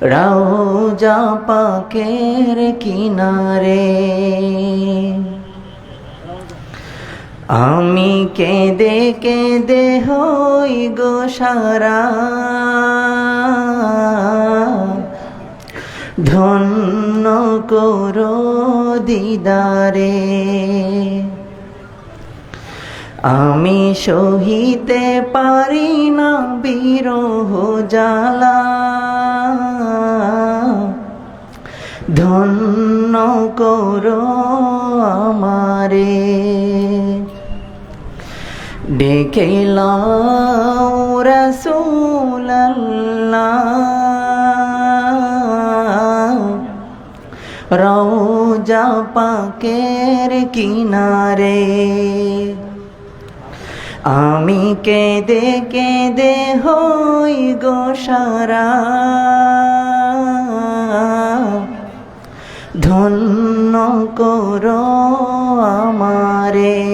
রাউজা পাকের কিনারে। আমি কেঁদে কেঁদে হই গো সারা। ধন্য করো দিদারে। আমি সহিতে পারি না বিরহ জ্বালা। ধন্য করো আমারে। ডেকে রওজা পাকের কিনারে আমি কেঁদে কেঁদে হই গো সারা। ধন্য করো আমারে।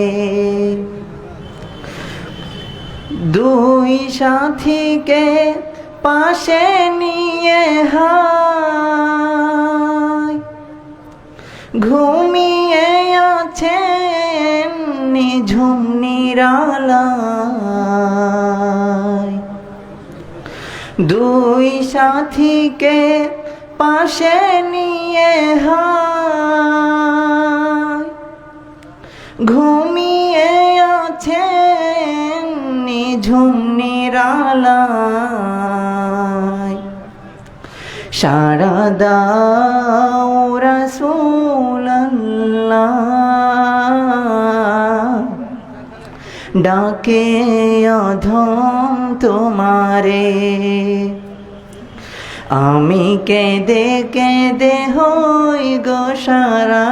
দুই সাথীকে পাশে নিয়ে হায় ঘুমিয়ে আছেন নিঝুম নিরালায় দুই সাথীকে পাশে নিয়ে ঘুমিয়ে আছেন নিঝুম নিরালায় সারা দাও ডাকে অধম তোমারে। আমি কেঁদে কেঁদে হই গো সারা।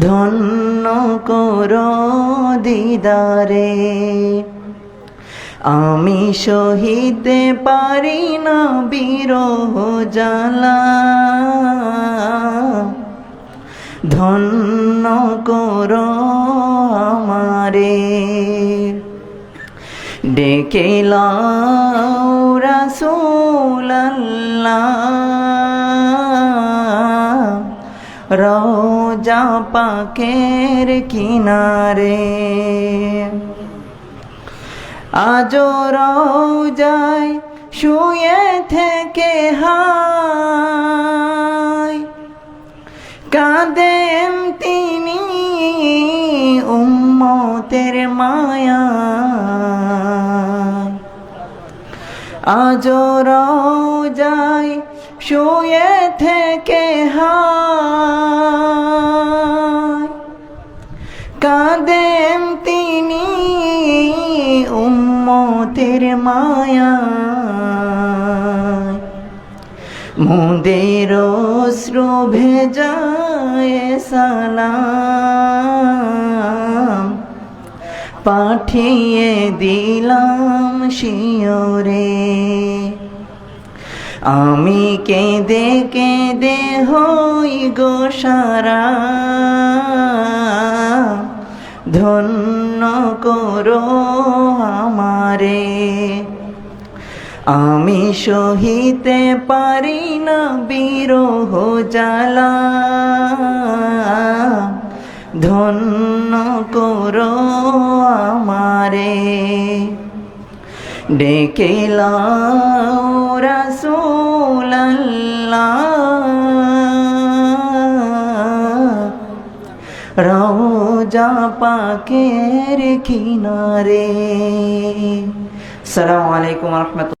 ধন্য করো দিদারে। আমি সহিতে পারি না বিরহ জ্বালা। ধন্য করো আমারে। ডেকে রওজা পাকের কিনারে। আজো রওজায় শুয়ে থেকে হায়। কাঁদেন তিনি উম্মতের মায়া। আজ রওজায় শুয়ে থেকে কাঁদেন তিনি উম্মতের মায়া। মুদের শ্রু ভেজায় সালাম। পাঠিয়ে দিলাম শিওরে আমি কেঁদে কেঁদে হই গো সারা। ধন্য করো আমারে। আমি সহিতে পারি না বিরহ জ্বালা। ধন্য করো আমারে ডেকে রাসূলুল্লাহ রওজা পাকের কিনারে সালামু আলাইকুম রহমতুল্লাহ